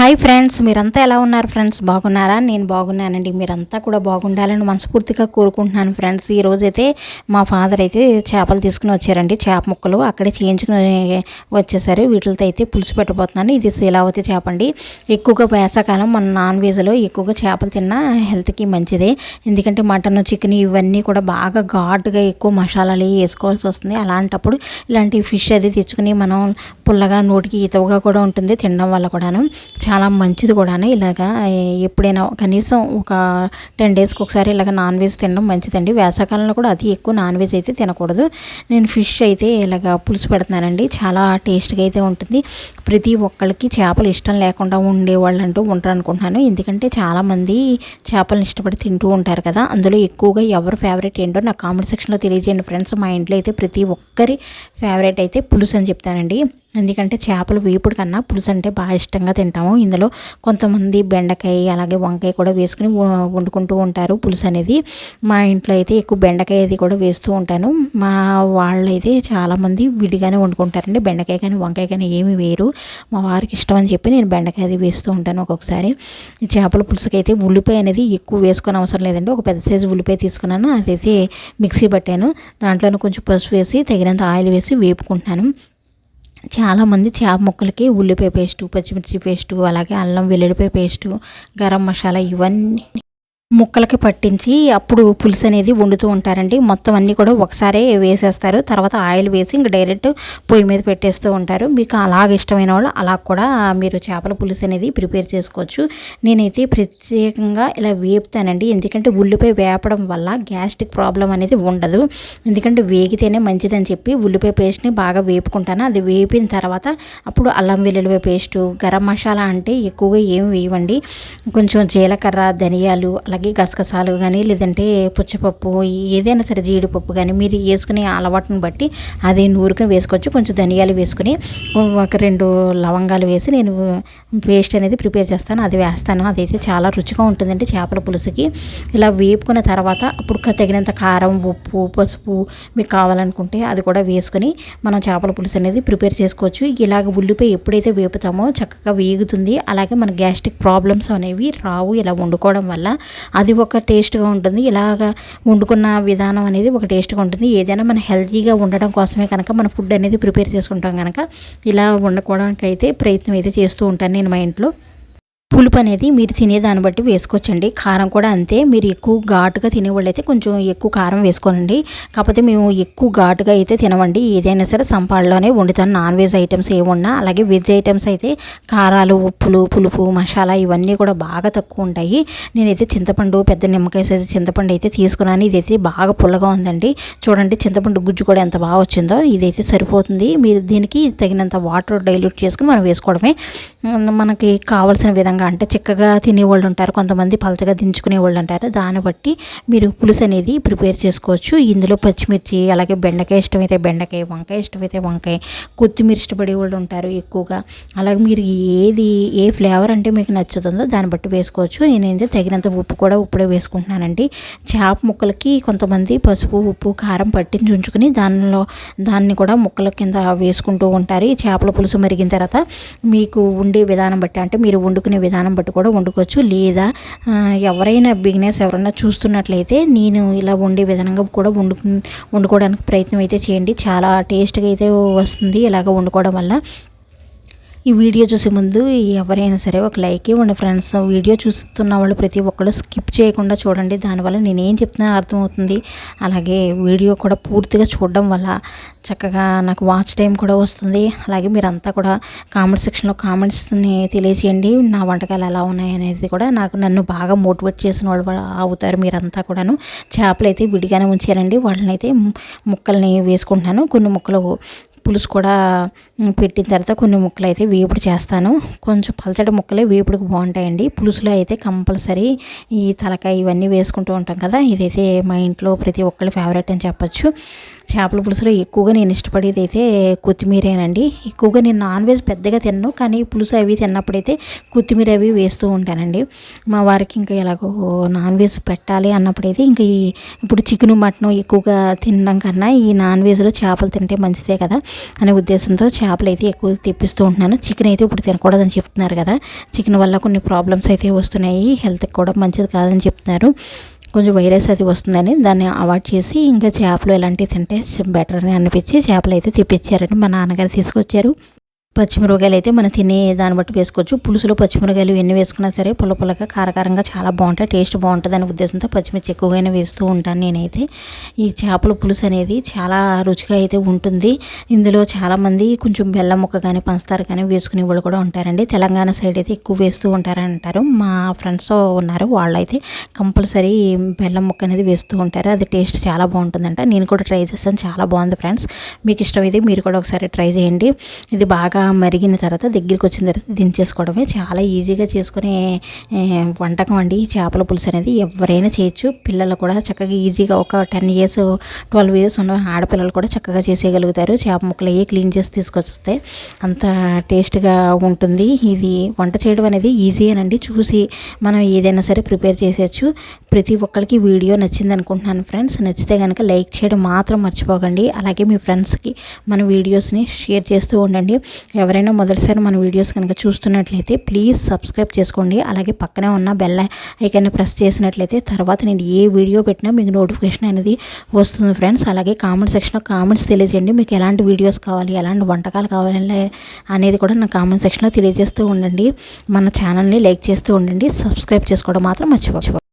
Hi friends మీరంతా ఎలా ఉన్నారు ఫ్రెండ్స్? బాగున్నారా? నేను బాగున్నానండి. మీరంతా కూడా బాగుండాలని మనస్ఫూర్తిగా కోరుకుంటున్నాను ఫ్రెండ్స్. ఈ రోజైతే మా ఫాదర్ అయితే చేపలు తీసుకుని వచ్చారండి. చేప ముక్కలు అక్కడే చేయించుకుని వచ్చేసారు. వీటితో అయితే పులుసు పెట్టబోతున్నాను. ఇది శీలావతి చేప అండి. ఎక్కువగా వేసవకాలం మన నాన్ వెజ్లో ఎక్కువగా చేపలు తిన్నా హెల్త్కి మంచిదే. ఎందుకంటే మటన్ చికెన్ ఇవన్నీ కూడా బాగా ఘాటుగా ఎక్కువ మసాలాలు వేసుకోవాల్సి వస్తుంది. అలాంటప్పుడు ఇలాంటి ఫిష్ అది తెచ్చుకుని మనం పుల్లగా నోటికి ఈతవుగా కూడా ఉంటుంది తినడం వల్ల కూడాను. చాలా మంచిది కూడా ఇలాగా ఎప్పుడైనా కనీసం ఒక టెన్ డేస్కి ఒకసారి ఇలాగ నాన్ వెజ్ తినడం మంచిదండి. వేసవకాలంలో కూడా అతి ఎక్కువ నాన్ వెజ్ అయితే తినకూడదు. నేను ఫిష్ అయితే ఇలాగ పులుసు పెడుతున్నానండి. చాలా టేస్ట్గా అయితే ఉంటుంది. ప్రతి ఒక్కరికి చేపలు ఇష్టం లేకుండా ఉండేవాళ్ళు అంటూ ఉంటారు అనుకుంటున్నాను. ఎందుకంటే చాలామంది చేపలను ఇష్టపడి తింటూ ఉంటారు కదా. అందులో ఎక్కువగా ఎవరు ఫేవరెట్ ఏంటో నాకు కామెంట్ సెక్షన్లో తెలియజేయండి. ఫ్రెండ్స్ మా ఇంట్లో అయితే ప్రతి ఒక్కరి ఫేవరెట్ అయితే పులుసు అని చెప్తానండి. ఎందుకంటే చేపలు వేపుడు కన్నా పులుసు అంటే బాగా ఇష్టంగా తింటాము. ఇందులో కొంతమంది బెండకాయ అలాగే వంకాయ కూడా వేసుకుని వండుకుంటూ ఉంటారు పులుసు అనేది. మా ఇంట్లో అయితే ఎక్కువ బెండకాయ అది కూడా వేస్తూ ఉంటాను. మా వాళ్ళైతే చాలామంది విడిగానే వండుకుంటారండి. బెండకాయ కానీ వంకాయ కానీ ఏమి వేరు మా వారికి ఇష్టం అని చెప్పి నేను బెండకాయ అది వేస్తూ ఉంటాను ఒక్కొక్కసారి. చేపల పులుసుకైతే ఉల్లిపాయ అనేది ఎక్కువ వేసుకునే అవసరం లేదండి. ఒక పెద్ద సైజు ఉల్లిపాయ తీసుకున్నాను. అదైతే మిక్సీ పట్టాను. దాంట్లోనే కొంచెం పసుపు వేసి తగినంత ఆయిల్ వేసి వేపుకుంటున్నాను. చాలామంది చేప ముక్కలకి ఉల్లిపాయ పేస్టు పచ్చిమిర్చి పేస్టు అలాగే అల్లం వెల్లుల్లిపాయ పేస్టు గరం మసాలా ఇవన్నీ ముక్కలకి పట్టించి అప్పుడు పులుసు అనేది వండుతూ ఉంటారండి. మొత్తం అన్నీ కూడా ఒకసారే వేసేస్తారు. తర్వాత ఆయిల్ వేసి ఇంక డైరెక్ట్ పొయ్యి మీద పెట్టేస్తూ ఉంటారు. మీకు అలాగ ఇష్టమైన వాళ్ళు అలా కూడా మీరు చేపల పులుసు అనేది ప్రిపేర్ చేసుకోవచ్చు. నేనైతే ప్రత్యేకంగా ఇలా వేపుతానండి. ఎందుకంటే ఉల్లిపాయ వేపడం వల్ల గ్యాస్ట్రిక్ ప్రాబ్లం అనేది ఉండదు. ఎందుకంటే వేగితేనే మంచిదని చెప్పి ఉల్లిపాయ పేస్ట్ని బాగా వేపుకుంటాను. అది వేపిన తర్వాత అప్పుడు అల్లం వెల్లుల్లిపాయ పేస్టు గరం మసాలా అంటే ఎక్కువగా ఏమి వేయవండి కొంచెం జీలకర్ర ధనియాలు అలాగే అలాగే గసగసాలు కానీ లేదంటే పుచ్చపప్పు ఏదైనా సరే జీడిపప్పు కానీ మీరు వేసుకునే అలవాటును బట్టి అది నూరుకుని వేసుకోవచ్చు. కొంచెం ధనియాలు వేసుకుని ఒక రెండు లవంగాలు వేసి నేను పేస్ట్ అనేది ప్రిపేర్ చేస్తాను. అది వేస్తాను. అదైతే చాలా రుచిగా ఉంటుందండి చేపల పులుసుకి. ఇలా వేపుకున్న తర్వాత అప్పుడు తగినంత కారం ఉప్పు పసుపు మీకు కావాలనుకుంటే అది కూడా వేసుకొని మనం చేపల పులుసు అనేది ప్రిపేర్ చేసుకోవచ్చు. ఇలాగ ఉల్లిపాయ ఎప్పుడైతే వేపుతామో చక్కగా వేగుతుంది. అలాగే మన గ్యాస్ట్రిక్ ప్రాబ్లమ్స్ అనేవి రావు. ఇలా వండుకోవడం వల్ల అది ఒక టేస్ట్గా ఉంటుంది. ఇలాగా వండుకున్న విధానం అనేది ఒక టేస్ట్గా ఉంటుంది. ఏదైనా మన హెల్తీగా ఉండడం కోసమే కనుక మన ఫుడ్ అనేది ప్రిపేర్ చేసుకుంటాం కనుక ఇలా వండుకోవడానికి అయితే ప్రయత్నం అయితే చేస్తూ ఉంటాను నేను మా ఇంట్లో. పులుపు అనేది మీరు తినేదాన్ని బట్టి వేసుకోవచ్చండి. కారం కూడా అంతే. మీరు ఎక్కువ ఘాటుగా తినేవాళ్ళైతే కొంచెం ఎక్కువ కారం వేసుకోనండి. కాకపోతే మేము ఎక్కువ ఘాటుగా అయితే తినవండి ఏదైనా సరే సంపాడులోనే వండుతాను. నాన్ వెజ్ ఐటమ్స్ ఏమున్నా అలాగే వెజ్ ఐటమ్స్ అయితే కారాలు ఉప్పులు పులుపు మసాలా ఇవన్నీ కూడా బాగా తక్కువ ఉంటాయి. నేనైతే చింతపండు పెద్ద నిమ్మకాయ సైజు చింతపండు అయితే తీసుకున్నాను. ఇదైతే బాగా పుల్లగా ఉందండి. చూడండి చింతపండు గుజ్జు కూడా ఎంత బాగా వచ్చిందో. ఇదైతే సరిపోతుంది. మీరు దీనికి తగినంత వాటర్ డైల్యూట్ చేసుకుని మనం వేసుకోవడమే. మనకి కావాల్సిన విధంగా అంటే చిక్కగా తినేవాళ్ళు ఉంటారు. కొంతమంది పలచగా దించుకునే వాళ్ళు ఉంటారు. దాన్ని బట్టి మీరు పులుసు అనేది ప్రిపేర్ చేసుకోవచ్చు. ఇందులో పచ్చిమిర్చి అలాగే బెండకాయ ఇష్టమైతే బెండకాయ వంకాయ ఇష్టమైతే వంకాయ కొత్తిమీర ఇష్టపడే వాళ్ళు ఉంటారు ఎక్కువగా. అలాగే మీరు ఏది ఏ ఫ్లేవర్ అంటే మీకు నచ్చుతుందో దాన్ని బట్టి వేసుకోవచ్చు. నేనైతే తగినంత ఉప్పు కూడా ఉప్పుడే వేసుకుంటున్నానండి. చేప ముక్కలకి కొంతమంది పసుపు ఉప్పు కారం పట్టించి ఉంచుకుని దానిలో దాన్ని కూడా ముక్కల కింద వేసుకుంటూ ఉంటారు. ఈ చేపల పులుసు మరిగిన తర్వాత మీకు ఉండే విధానం బట్టి అంటే మీరు వండుకునే విధానం బట్టి కూడా వండుకోవచ్చు. లేదా ఎవరైనా బిగినర్స్ ఎవరైనా చూస్తున్నట్లయితే నేను ఇలా వండే విధానంగా కూడా వండుకు వండుకోవడానికి ప్రయత్నం అయితే చేయండి. చాలా టేస్ట్గా అయితే వస్తుంది ఇలాగ వండుకోవడం వల్ల. ఈ వీడియో చూసే ముందు ఎవరైనా సరే ఒక లైక్ ఇవ్వండి ఫ్రెండ్స్ వీడియో చూస్తున్న వాళ్ళు ప్రతి ఒక్కళ్ళు స్కిప్ చేయకుండా చూడండి. దానివల్ల నేనేం చెప్తున్నా అర్థమవుతుంది. అలాగే వీడియో కూడా పూర్తిగా చూడడం వల్ల చక్కగా నాకు వాచ్ టైం కూడా వస్తుంది. అలాగే మీరంతా కూడా కామెంట్ సెక్షన్లో కామెంట్స్ని తెలియజేయండి. నా వంటకాలు ఎలా ఉన్నాయి అనేది కూడా నాకు నన్ను బాగా మోటివేట్ చేసిన వాళ్ళు అవుతారు మీరంతా కూడాను. చేపలు అయితే విడిగానే ఉంచారండి వాళ్ళని అయితే ముక్కల్ని వేసుకుంటున్నాను. కొన్ని ముక్కలు పులుసు కూడా పెట్టిన తర్వాత కొన్ని ముక్కలు అయితే వేపుడు చేస్తాను. కొంచెం పలచటి ముక్కలే వేపుడుకు బాగుంటాయండి. పులుసులో అయితే కంపల్సరీ ఈ తలకాయ ఇవన్నీ వేసుకుంటూ ఉంటాం కదా ఇదైతే మా ఇంట్లో ప్రతి ఒక్కరి ఫేవరెట్ అని చెప్పచ్చు. చేపల పులుసులో ఎక్కువగా నేను ఇష్టపడేది అయితే కొత్తిమీరేనండి. ఎక్కువగా నేను నాన్ వెజ్ పెద్దగా తిన్నాను కానీ పులుసు అవి తిన్నప్పుడైతే కొత్తిమీర అవి వేస్తూ ఉంటానండి. మా వారికి ఇంకా ఎలాగో నాన్ వెజ్ పెట్టాలి అన్నప్పుడైతే ఇంకా ఈ ఇప్పుడు చికెన్ మటన్ ఎక్కువగా తినడం కన్నా ఈ నాన్ వెజ్లో చేపలు తింటే మంచిదే కదా అనే ఉద్దేశంతో చేపలు అయితే ఎక్కువ తెప్పిస్తూ ఉంటున్నాను. చికెన్ అయితే ఇప్పుడు తినకూడదని చెప్తున్నారు కదా. చికెన్ వల్ల కొన్ని ప్రాబ్లమ్స్ అయితే వస్తున్నాయి. హెల్త్కి కూడా మంచిది కాదని చెప్తున్నారు. కొంచెం వైరస్ అది వస్తుందని దాన్ని అవాయిడ్ చేసి ఇంకా చేపలు ఇలాంటివి తింటే బెటర్ అని అనిపించి చేపలు అయితే తెప్పించారండి మా నాన్నగారు తీసుకొచ్చారు. పచ్చిమిరపకాయలు అయితే మనం తినే దాన్ని బట్టి వేసుకోవచ్చు. పులుసులో పచ్చిమిరపకాయలు ఎన్ని వేసుకున్నా సరే పుల్ల పుల్లగా కారకారంగా చాలా బాగుంటాయి. టేస్ట్ బాగుంటుంది అనే ఉద్దేశంతో పచ్చిమిర్చి ఎక్కువగానే వేస్తూ ఉంటాను నేనైతే. ఈ చేపల పులుసు అనేది చాలా రుచిగా అయితే ఉంటుంది. ఇందులో చాలామంది కొంచెం బెల్లం ముక్క కానీ పంచదార కానీ వేసుకునే వాళ్ళు కూడా ఉంటారండి. తెలంగాణ సైడ్ అయితే ఎక్కువ వేస్తూ ఉంటారని అంటారు మా ఫ్రెండ్స్ ఉన్నారు. వాళ్ళైతే కంపల్సరీ బెల్లం ముక్క అనేది వేస్తూ ఉంటారు. అది టేస్ట్ చాలా బాగుంటుందంట. నేను కూడా ట్రై చేస్తాను చాలా బాగుంది ఫ్రెండ్స్. మీకు ఇష్టమైతే మీరు కూడా ఒకసారి ట్రై చేయండి. ఇది బాగా మరిగిన తర్వాత దగ్గరికి వచ్చిన తర్వాత దించేసుకోవడమే. చాలా ఈజీగా చేసుకునే వంటకం అండి. ఈ చేపల పులుసు అనేది ఎవరైనా చేయొచ్చు. పిల్లలు కూడా చక్కగా ఈజీగా ఒక టెన్ ఇయర్స్ ట్వెల్వ్ ఇయర్స్ ఉన్న ఆడపిల్లలు కూడా చక్కగా చేసేయగలుగుతారు. చేప ముక్కలు ఏ క్లీన్ చేసి తీసుకొస్తే అంత టేస్ట్గా ఉంటుంది. ఇది వంట చేయడం అనేది ఈజీ అనండి. చూసి మనం ఏదైనా సరే ప్రిపేర్ చేసేయచ్చు. ప్రతి ఒక్కరికి వీడియో నచ్చింది అనుకుంటున్నాను ఫ్రెండ్స్. నచ్చితే కనుక లైక్ చేయడం మాత్రం మర్చిపోకండి. అలాగే మీ ఫ్రెండ్స్కి మన వీడియోస్ని షేర్ చేస్తూ ఉండండి. ఎవరైనా మొదటిసారి మన వీడియోస్ కనుక చూస్తున్నట్లయితే ప్లీజ్ సబ్స్క్రైబ్ చేసుకోండి. అలాగే పక్కనే ఉన్న బెల్ ఐకాన్ ప్రెస్ చేసినట్లయితే తర్వాత నేను ఏ వీడియో పెట్టినా మీకు నోటిఫికేషన్ అనేది వస్తుంది ఫ్రెండ్స్ అలాగే కామెంట్ సెక్షన్లో కామెంట్స్ తెలియజేయండి. మీకు ఎలాంటి వీడియోస్ కావాలి ఎలాంటి వంటకాలు కావాలి అనేది కూడా నా కామెంట్ సెక్షన్లో తెలియజేస్తూ ఉండండి. మన ఛానల్ని లైక్ చేస్తూ ఉండండి. సబ్స్క్రైబ్ చేసుకోవడం మాత్రం మర్చిపో